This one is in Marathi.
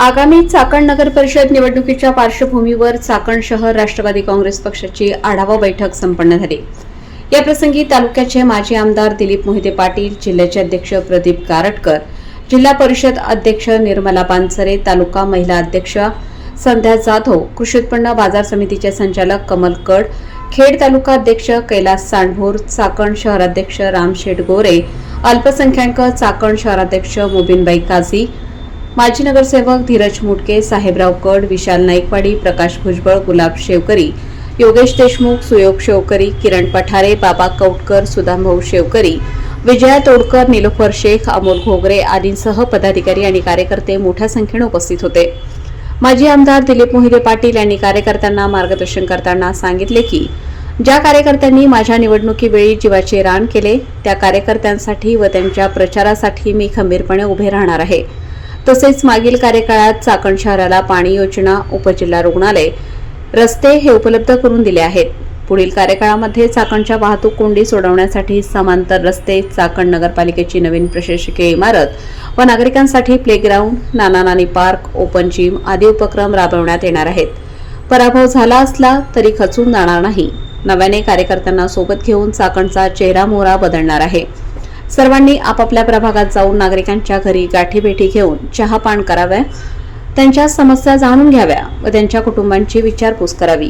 आगामी चाकण नगर परिषद निवडणुकीच्या पार्श्वभूमीवर चाकण शहर राष्ट्रवादी काँग्रेस पक्षाची आढावा बैठक संपन्न झाली. या प्रसंगी तालुक्याचे माजी आमदार दिलीप मोहिते पाटील जिल्ह्याचे अध्यक्ष प्रदीप गारटकर जिल्हा परिषद अध्यक्ष निर्मला पानसरे तालुका महिला अध्यक्ष संध्या जाधव कृषी उत्पन्न बाजार समितीचे संचालक कमल कड खेड तालुका अध्यक्ष कैलास सांडभोर चाकण शहराध्यक्ष रामशेठ गोरे अल्पसंख्याक चाकण शहराध्यक्ष मोबीनबाई काझी माजी नगरसेवक धीरज मुटके साहेबराव कड विशाल नाईकवाडी प्रकाश भुजबळ गुलाब शेवकरी योगेश देशमुख सुयोग शेवकरी किरण पठारे बाबा कौटकर सुदामभाऊ शेवकरी विजया तोडकर निलोफर शेख अमोल घोगरे आदींसह पदाधिकारी आणि कार्यकर्ते मोठ्या संख्येने उपस्थित होते. माजी आमदार दिलीप मोहिते पाटील यांनी कार्यकर्त्यांना मार्गदर्शन करताना सांगितले की ज्या कार्यकर्त्यांनी माझ्या निवडणुकीवेळी जीवाचे रान केले त्या कार्यकर्त्यांसाठी व त्यांच्या प्रचारासाठी मी खंबीरपणे उभे राहणार आहे. तसेच मागील कार्यकाळात चाकण शहराला पाणी योजना उपजिल्हा रुग्णालय रस्ते हे उपलब्ध करून दिले आहेत. पुढील कार्यकाळामध्ये चाकणच्या वाहतूक कोंडी सोडवण्यासाठी समांतर रस्ते चाकण नगरपालिकेची नवीन प्रशासकीय इमारत व नागरिकांसाठी playground Nana Nani park open gym आदी उपक्रम राबवण्यात येणार आहेत. पराभव झाला असला तरी खचून जाणार नाही. नव्याने कार्यकर्त्यांना सोबत घेऊन चाकणचा चेहरा मोहरा बदलणार आहे. सर्वांनी आपापल्या प्रभागात जाऊन नागरिकांच्या घरी गाठीभेटी घेऊन चहापान कराव्या त्यांच्या समस्या जाणून घ्याव्या व त्यांच्या कुटुंबांची विचारपूस करावी.